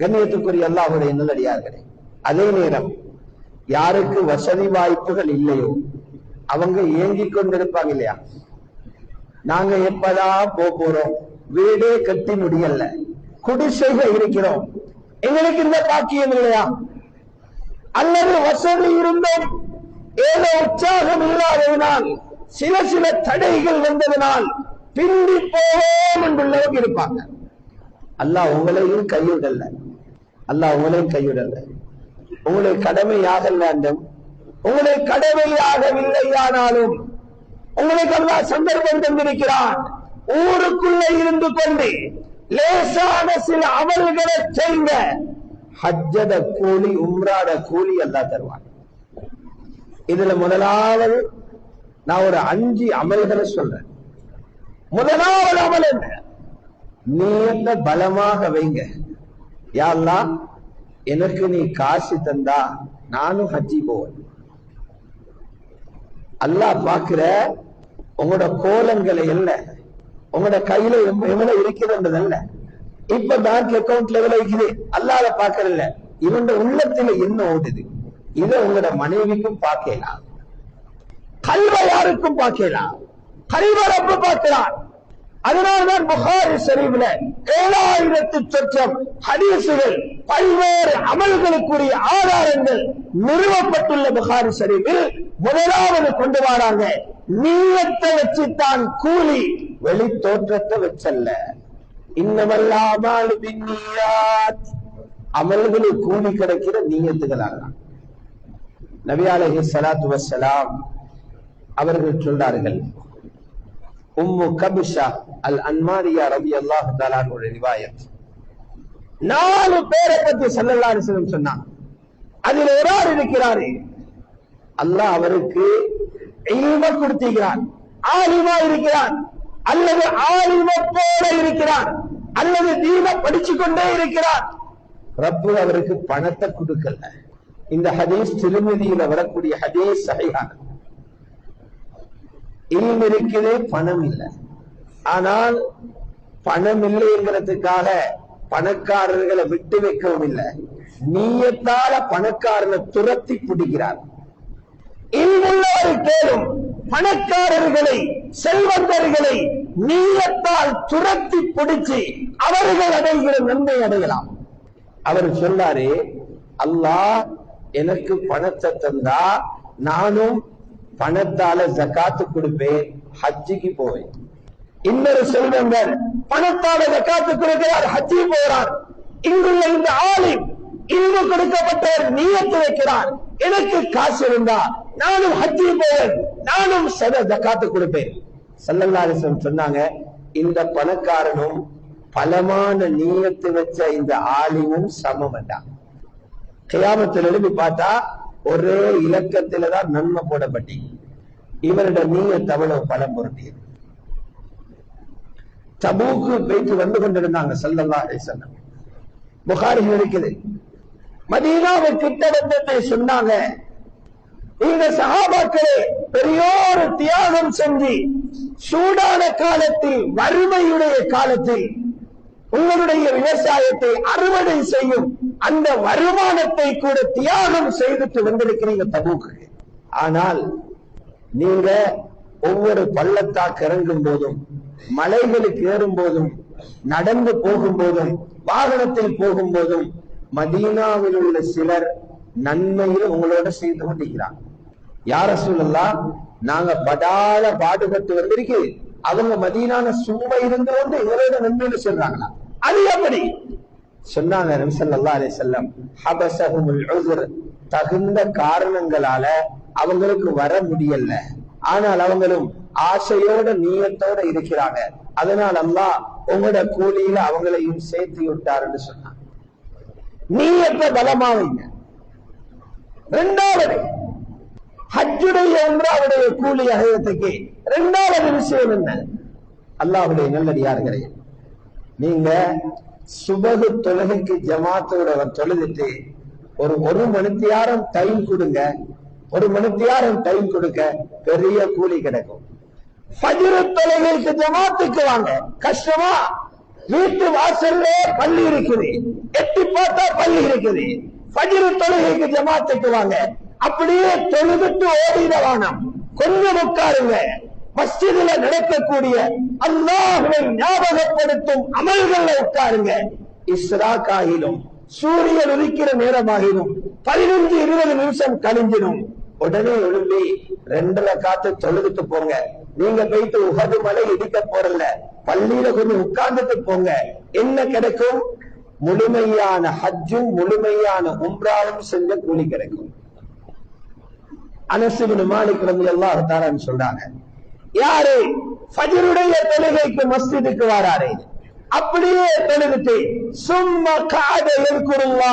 கண்ணியத்துக்குரிய அல்லாஹுடைய நல்லடியார்களே அதே நேரம் யாருக்கு வசதி வாய்ப்புகள் இல்லையோ அவங்க ஏங்கி கொண்டிருப்பாங்க இல்லையா? நாங்க எப்பதா போறோம்? வீடே கட்டி முடியல. குடிசைக இருக்கிறோம். எங்களுக்கு இந்த பாக்கியம் இல்லையா? அல்லது வசதி இருந்தும் ஏதோ உற்சாகம் இல்லாததினால் சில சில தடைகள் வந்ததினால் பிந்தி போவோம் என்றுள்ளவங்க இருப்பாங்க. அல்லாஹ் உங்களையும் கையில் அல்லாஹ் உங்களையும் கைவிடல. உங்களுடைய கடமையாக வேண்டும். உங்களுடைய கடமையாகவில்லையானாலும் உங்களுக்கு அல்லா சந்தர்ப்பம் தந்திருக்கிறான். ஊருக்குள்ள இருந்து கொண்டு லேசான சில அமல்களை செய்ங்க ஹஜ்ஜத கூலி உம்ராட கூலி அல்லா தருவான். இதுல முதலாவது நான் ஒரு அஞ்சு அமல்களை சொல்றேன். முதலாவது அமல் என்ன? நீயத்த பலமாக வைங்க. யா எனக்கு நீ காசு தந்தா நானும் ஹஜ்ஜி போவேன். அல்லாஹ் பாக்குற உங்களோட கோலங்களை இல்ல உங்களோட கையில எவ்வளவு இருக்கிறது அல்ல இப்ப பேங்க் அக்கவுண்ட்ல எவ்வளவு இருக்குது. அல்லாத இல்ல. இவன் உள்ளத்துல என்ன ஓடுது? இத உங்களோட மனைவிக்கும் பார்க்கலாம். கல்வ யாருக்கும் பார்க்கலாம். கல்வரப்பு பார்க்கலாம். அதனால்தான் புகாரி ஷரீஃப்ல ஏழாயிரத்து சொச்சம் ஹதீசுகள் பல்வேறு அமல்களுக்குரிய ஆதாரங்கள் நிறுவப்பட்டுள்ள புகாரி ஷரீஃபில் முதலாவது கொண்டு வராங்க. நீயத்தை வச்சுத்தான் கூலி வெளி தோற்றத்தை வச்சல்ல. இன்னமல்லாமல் பின்னியாத் அமல்களுக்கு கூலி கிடைக்கிற நீயத்துகளாக நபி அலைஹி ஸலாத்து அவர்கள் சொல்றார்கள் உம்மு கபிஷா அல் அன்மாரியா ரபி அல்லாஹு தாலானுடைய ரிவாயத் நாலு பேரை பத்தி ஸல்லல்லாஹு அலைஹி அதில் ஒரு ஆள் இருக்கிறாரு. அல்லாஹ் அவருக்கு இல்ம கொடுத்திருக்கிறான். ஆலிமா இருக்கிறான். அல்லது ஆலிமத்தோட போல இருக்கிறான். அல்லது தீன படிச்சு கொண்டே இருக்கிறான். ரப்பு அவருக்கு பணத்தை கொடுக்கல. இந்த ஹதீஸ் திருமதியில வரக்கூடிய ஹதீஸ் சஹீஹானது. இல்ம் இருக்குது பணம் இல்லை ஆனால் பணம் இல்லைங்கிறதுக்காக பணக்காரர்களை விட்டு வைக்கவும் இல்லை நீயத்தால பணக்காரனை துரத்தி பிடிக்கிறார். இங்குள்ளவர் கேளும் பணக்காரர்களை செல்வந்தர்களை நீயத்தால் துரத்தி பிடிச்சு அவர்கள் அடைகிற நன்மை அடையலாம். அவர் சொன்னாரு அல்லாஹ் எனக்கு பணத்தை தந்தா நானும் பணத்தால ஜக்காத்து கொடுப்பேன் ஹஜ்ஜிக்கு போவேன். இன்னொரு செல்வந்தர் பணத்தால ஜக்காத்து கொடுக்கிறார் ஹஜ்ஜி போறார் இங்குள்ள இந்த ஆளி இங்கு கொடுக்கப்பட்டவர் நீயத்து வைக்கிறார். எனக்கு காசு இருந்தா நானும் ஹஜ்ஜி போவேன் நானும் சத ஜக்காத்து கொடுப்பேன். சல்லல்லாஹு சொன்னாங்க இந்த பணக்காரனும் பலமான நீயத்து வச்ச இந்த ஆலிமும் சமம் வேண்டாம் கியாமத்தில் எழுதி பார்த்தா ஒரே இலக்கத்தில தான் நன்மை போடப்பட்டி இவருடைய நீங்க அவ்வளவு பலம் பொருட்டியது தபூக்கு போயிட்டு வந்து கொண்டிருந்தாங்க செல்லல்லா அலிசல்லம் புகாரி இருக்குது. மதீனாவை கிட்ட வந்து சொன்னாங்க. இந்த சகாபாக்களே பெரியோரு தியாகம் செஞ்சு சூடான காலத்தில் வறுமையுடைய காலத்தில் உங்களுடைய விவசாயத்தை அறுவடை செய்யும் அந்த வருமானத்தை கூட தியாகம் செய்துட்டு வந்திருக்கிறீங்க தபூக்கு. ஆனால் நீங்க ஒவ்வொரு பள்ளத்தாக்கு இறங்கும் போதும் மலைகளுக்கு ஏறும் போதும் நடந்து போகும் போதும் வாகனத்தில் போகும் போதும் மதீனாவில் உள்ள சிலர் நன்மையில் உங்களோட செய்து கொண்டிருக்கிறாங்க. யார சொல்லலாம் நாங்க படால பாடுபட்டு வந்திருக்கு. அவங்க மதீனான சும்மா இருந்து கொண்டு இவரோட நன்மையில சொல்றாங்களா? அது எப்படி? சொன்னாங்க நபிசல்லா அலி செல்லம் ஹபசஹுமுல் தகுந்த காரணங்களால அவங்களுக்கு வர முடியல. ஆனால் அவங்களும் ஆசையோட நீயத்தோட இருக்கிறாங்க. அதனால அல்லா உங்களோட கூலியில அவங்களையும் சேர்த்து விட்டாருன்னு சொன்னாங்க. நீயத்தை பலமா வைங்க இரண்டாவது ஹஜ்ஜுடைய அவருடைய கூலி அகையத்துக்கு ரெண்டாவது விஷயம் என்ன? அல்லாஹுடைய நல்லடியார்களே நீங்க சுபகு தொழுகைக்கு ஜமாத்தோட தொழுதுட்டு ஒரு ஒரு மணித்தியாரம் டைம் கொடுங்க ஒரு மணித்தியாரம் டைம் கொடுக்க பெரிய கூலி கிடைக்கும். ஃபஜ்ரு தொழுகைக்கு ஜமாத்துக்கு வாங்க. கஷ்டமா? வீட்டு வாசல்ல பள்ளி இருக்குது. எட்டி பார்த்தா பள்ளி இருக்குது. பஜிரு தொழுகைக்கு ஜமாத்துக்கு வாங்க. அப்படியே தொழுதுட்டு ஓடிட வானம். கொஞ்சம் உட்காருங்க. மஸ்ஜிதில் நடக்கக்கூடிய அல்லாஹுவை ஞாபகப்படுத்தும் அமல்கள்ல உட்காருங்க. இஸ்ராக் சூரியன் உதிக்கிற நேரமாகிடும் பதினஞ்சு இருபது நிமிஷம் கழிஞ்சிடும். உடனே எழும்பி ரெண்டுல காத்து தொழுதுட்டு போங்க. நீங்க போயிட்டு உகது மலை இடிக்க போறல பள்ளியில கொஞ்சம் உட்கார்ந்துட்டு போங்க. என்ன கிடைக்கும்? முழுமையான ஹஜ்ஜும் முழுமையான உம்ராவும் செஞ்ச கூலி கிடைக்கும். அனசுபின் மாலிக் ரவி அல்லாஹ் தாரான்னு சொல்றாங்க யாரு? ஃபஜ்ருடைய தொழுகைக்கு மஸ்ஜிதுக்கு வராரு. அப்படியே தொழுதுட்டு சும்மா காத இருக்கிறல்லா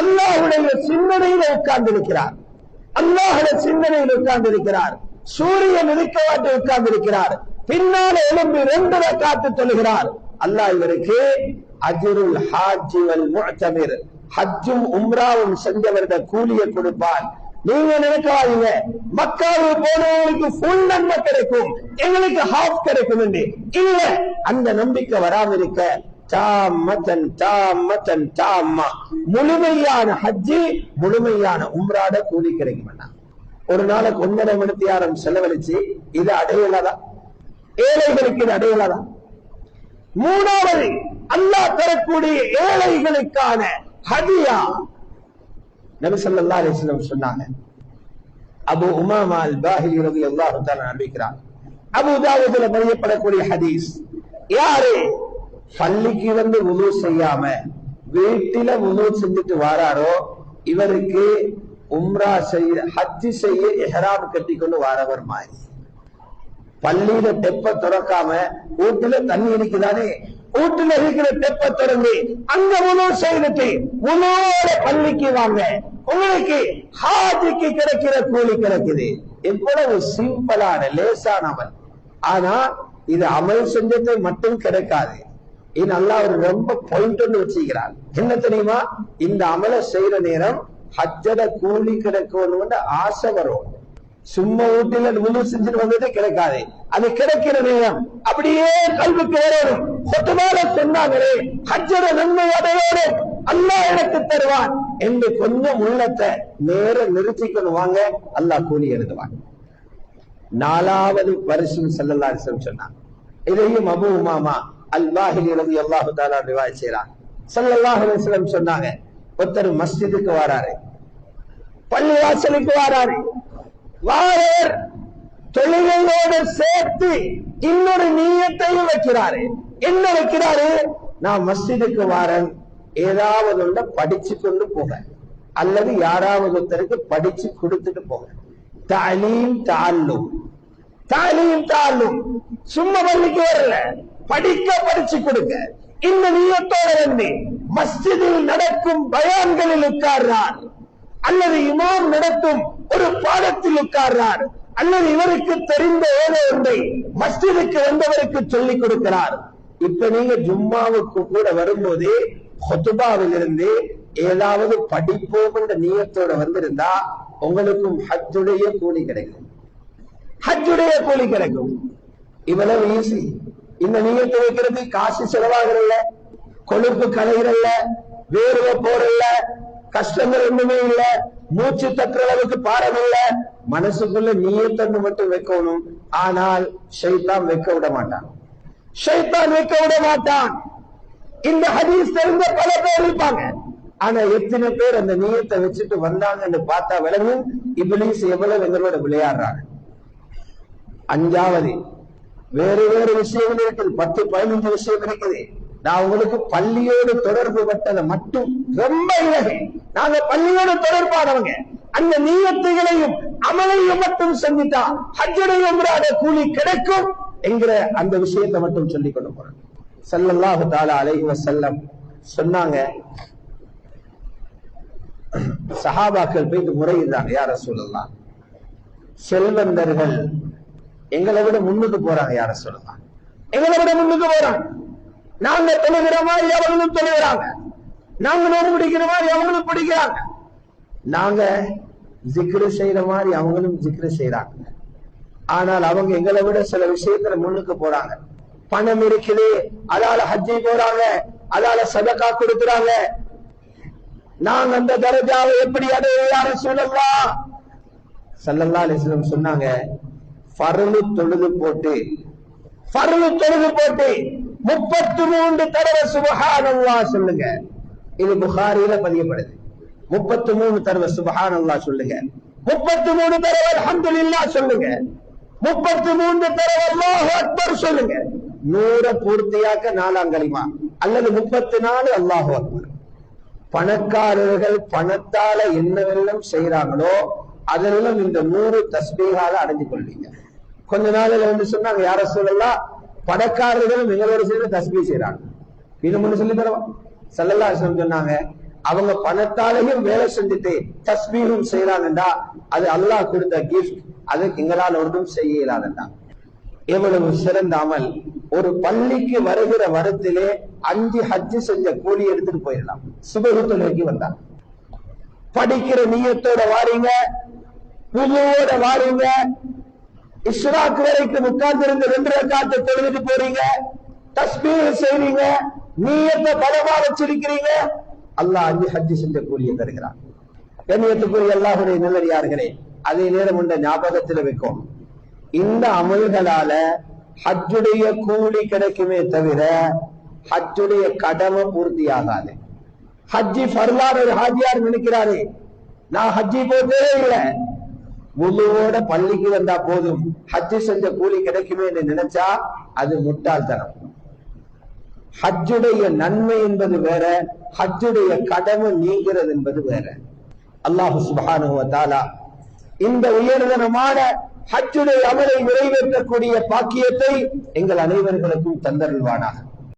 அல்லாஹுடைய சிந்தனையில உட்கார்ந்து இருக்கிறார் அல்லாஹுடைய சிந்தனையில் உட்கார்ந்து இருக்கிறார் சூரியன் உதிக்கவாட்டு உட்கார்ந்து இருக்கிறார் பின்னால எழும்பி ரெண்டு காத்து தொழுகிறார். அல்லாஹ் இவருக்கு அஜருல் ஹாஜி வல் முஅ்தமிர் ஹஜ்ஜும் உம்ராவும் செஞ்சவருடைய கூலியை கொடுப்பான் நீங்க நினைக்காதீங்க. மக்காவுக்கு போனவங்களுக்கு ஃபுல் நன்மை கிடைக்கும். எங்களுக்கு ஹாஃப் கிடைக்கும் என்று. இல்ல அந்த நம்பிக்கை வராம இருக்க தாமத்தன் தாமத்தன் தாமா முழுமையான ஹஜ்ஜி முழுமையான உம்ராட கூலி கிடைக்கும் அண்ணா. ஒரு நாளைக்கு ஒன்றரை மணி யாரும் செலவழிச்சு இது அடையலதான் ஏழைகளுக்கு இது அடையலதான் மூணாவது அல்லாஹ் தரக்கூடிய ஏழைகளுக்கான ஹதியா நபிசல்லா அலிஸ்லம் சொன்னாங்க. அபு உமாமா அல் பாஹிலி ரலியல்லாஹு தான் அறிவிக்கிறார். அபு தாவதுல பதியப்படக்கூடிய ஹதீஸ் யாரு பள்ளிக்கு வந்து வுது செய்யாம வீட்டில வுது செஞ்சுட்டு வாராரோ இவருக்கு உம்ரா செய்ய ஹஜ்ஜி செய்ய இஹ்ராம் கட்டிக்கொண்டு வாரவர் மாதிரி. பள்ளியில தெப்ப துறக்காம வீட்டுல தண்ணி இருக்குதானே வீட்டுல இருக்கிற தெப்ப திறந்து அங்க உணவு செய்துட்டு உணவோட பள்ளிக்கு வாங்க. உங்களுக்கு ஹாஜிக்கு கிடைக்கிற கூலி கிடைக்குது. எவ்வளவு சிம்பிளான லேசானவன். ஆனா இது அமல் செஞ்சது மட்டும் கிடைக்காது. இது நல்லா ஒரு ரொம்ப பாயிண்ட் ஒன்று வச்சுக்கிறார் என்ன தெரியுமா? இந்த அமலை செய்யற நேரம் ஹஜ்ஜட கூலி கிடைக்கணும்னு ஆசை வரும். சும்மா ஊட்டில முழு செஞ்சுட்டு வந்ததே கிடைக்காது. அது கிடைக்கிற நேரம். அப்படியே கல்விக்கு வரணும் சொத்துமால சொன்னாங்களே ஹஜ்ஜட நன்மை அடையோடு அல்லாஹ் எனக்கு தருவான். என்று கொஞ்சம் உள்ளத்தை நேர நிறுத்திக்கணும் வாங்க. அல்லாஹ் கூலி எழுதுவான். நாலாவது வருஷம் செல்லல்லா சொன்னான். இதையும் அபு உமாமா அல்வாஹில் இருந்து அல்லாஹு தாலா ரிவாய் செய்யறான் சல்லல்லாஹு சொன்னாங்க ஒருத்தர் மஸ்ஜிதுக்கு வராரு. பள்ளி வாசலுக்கு வராரு. வாழையர் தொழுகையோடு சேர்த்து இன்னொரு நீயத்தையும் வைக்கிறாரு. என்ன வைக்கிறாரு? நான் மஸ்ஜிதுக்கு வாரன். ஏதாவது ஒண்ண படிச்சு கொண்டு போக அல்லது யாராவது ஒருத்தருக்கு படிச்சு கொடுத்துட்டு போக தாலீம் தாலும் தாலீம் தாலும் சும்மா பள்ளிக்கு வரல. படிக்க படிச்சு கொடுங்க. இந்த நீயத்தோட வந்து மஸ்ஜிதில் நடக்கும் பயான்களில் உட்கார்றான் அல்லது இமாம் நடத்தும் ஒரு பாடத்தில் உட்கார்றார். அல்லது இவருக்கு தெரிந்த ஏதோ ஒன்றை மஸ்ஜிதுக்கு வந்தவருக்கு சொல்லிக் கொடுக்கிறார். இப்ப நீங்க ஜும்மாவுக்கு கூட வரும்போது ஹொத்துபாவில் இருந்து ஏதாவது படிப்போம் என்ற நீயத்தோட வந்திருந்தா உங்களுக்கும் ஹஜ்ஜுடைய கூலி கிடைக்கும். ஹஜ்ஜுடைய கூலி கிடைக்கும். இவ்வளவு ஈஸி இந்த நீயத்தை வைக்கிறது காசு செலவாகிறல்ல. கொழுப்பு கலைகிறல்ல வேர்வை போறல்ல கஷ்டங்கள் ஒண்ணுமே இல்ல. மூச்சு தட்டுற அளவுக்கு பாடம் இல்ல. மனசுக்குள்ள நீயத்தன்னு மட்டும் வைக்கணும். ஆனால் ஷைத்தான் வைக்க விட மாட்டான். ஷைத்தான் வைக்க விட மாட்டான். இந்த ஹதீஸ் தெரிந்த பல பேர் இருப்பாங்க. ஆனா எத்தனை பேர் அந்த நீயத்தை வச்சுட்டு வந்தாங்கன்னு பார்த்தா விளங்கும் இபிலிஸ் எவ்வளவு எங்களோட விளையாடுறாங்க. அஞ்சாவது வேறு வேறு விஷயங்கள் இருக்குது. பத்து பதினஞ்சு விஷயம் இருக்குது நான் உங்களுக்கு பள்ளியோடு தொடர்பு பட்டதை மட்டும் ரொம்ப இலகை. நாங்க பள்ளியோடு தொடர்பானவங்க. அந்த நீயத்துகளையும் அமலையும் மட்டும் செஞ்சுட்டா ஹஜ்ஜுடைய கூலி கிடைக்கும் என்கிற அந்த விஷயத்தை மட்டும் சொல்லிக் கொண்டு போறேன் ஸல்லல்லாஹு தாலா அலைஹி வஸல்லம் சொன்னாங்க சஹாபாக்கள் போயிட்டு முறையிடுறாங்க யார சொல்லலாம் செல்வந்தர்கள் எங்களை விட முன்னுக்கு போறாங்க யார சொல்லலாம் எங்களை விட முன்னுக்கு போறாங்க. நாங்க தொழுகிற மாதிரி அவங்களும் தொழுகிறாங்க நாங்க நோம்பு பிடிக்கிற மாதிரி அவங்களும் பிடிக்கிறாங்க. நாங்க ஜிக்ரு செய்யற மாதிரி அவங்களும் ஜிக்ரு செய்யறாங்க ஆனால் அவங்க எங்களை விட சில விஷயத்துல முன்னுக்கு போறாங்க. பணம் இருக்குது அதால ஹஜ்ஜி போறாங்க அதால சதக்கா கொடுக்குறாங்க. நாங்க அந்த தரஜாவை எப்படி அடையாள சொல்லலாம் சல்லல்லா அலிஸ்லம் சொன்னாங்க ஃபர்லு தொழுது போட்டு ஃபர்லு தொழுது போட்டு முப்பத்து மூன்று தடவை சுபஹானல்லா சொல்லுங்க. இது புகாரில பதியப்படுது. முப்பத்து மூணு தடவை சுபஹானல்லா சொல்லுங்க. முப்பத்து மூணு தடவை அல்ஹம்துலில்லாஹ் சொல்லுங்க. முப்பத்து மூன்று தடவை அல்லாஹ் அக்பர் சொல்லுங்க. நூற பூர்த்தியாக்க நாலாம் கலிமா அல்லது முப்பத்தி நாலு அல்லாஹ் அக்பர். பணக்காரர்கள் பணத்தால என்னவெல்லாம் செய்யறாங்களோ அதெல்லாம் இந்த நூறு தஸ்பீகால அடைஞ்சு கொள்வீங்க கொஞ்ச நாள்ல வந்து சொன்னாங்க யார சொல்லலாம் பணக்காரர்கள் எங்களோட சேர்ந்து தஸ்பீ செய்யறாங்க இது முன்னு சொல்லி தரவா? சல்லல்லா சொன்னாங்க அவங்க பணத்தாலையும் வேலை செஞ்சுட்டு தஸ்பீகும் செய்யறாங்கடா அது அல்லாஹ் கொடுத்த கிஃப்ட் அது எங்களால் ஒன்றும் செய்ய இயலாதண்டா எவ்வளவு சிறந்த அமல். ஒரு பள்ளிக்கு வருகிற வரத்திலே அஞ்சு ஹஜ்ஜு செஞ்ச கூலி எடுத்துட்டு போயிடலாம். சுபகுத்தலைக்கு வந்தாங்க படிக்கிற நீயத்தோட வாரீங்க புதுவோட வாரீங்க இஸ்ராக் வரைக்கும் உட்கார்ந்திருந்து ரெண்டு ரக்காத்தை தொழுதுட்டு போறீங்க. தஸ்பீக செய்றீங்க. நீயத்தை பலமா வச்சிருக்கிறீங்க அல்லாஹ் அஞ்சு ஹஜ்ஜி செஞ்ச கூலிய தருகிறான். கண்ணியத்துக்குரிய அல்லாஹுடைய நல்லடியார்களே அதே நேரம் உண்ட ஞாபகத்தில் வைக்கும். இந்த அமல்களால ஹஜ்ஜுடைய கூலி கிடைக்குமே தவிர ஹஜ்ஜுடைய கடமை பூர்த்தியாகாது. ஹஜ்ஜி ஃபர்லார் ஒரு ஹாஜியார் நினைக்கிறாரு நான் ஹஜ்ஜி போட்டே இல்லை. முழுவோட பள்ளிக்கு வந்தா போதும். ஹஜ்ஜு செஞ்ச கூலி கிடைக்குமே என்று நினைச்சா அது முட்டாள்தனம். ஹஜ்ஜுடைய நன்மை என்பது வேற ஹஜ்ஜுடைய கடமை நீங்கிறது என்பது வேற. அல்லாஹு சுபானுவத்தாலா தாலா இந்த உயர்தனமான ஹஜ்ஜுடைய அமலை நிறைவேற்றக்கூடிய பாக்கியத்தை எங்கள் அனைவர்களுக்கும் தந்தருள்வானாக.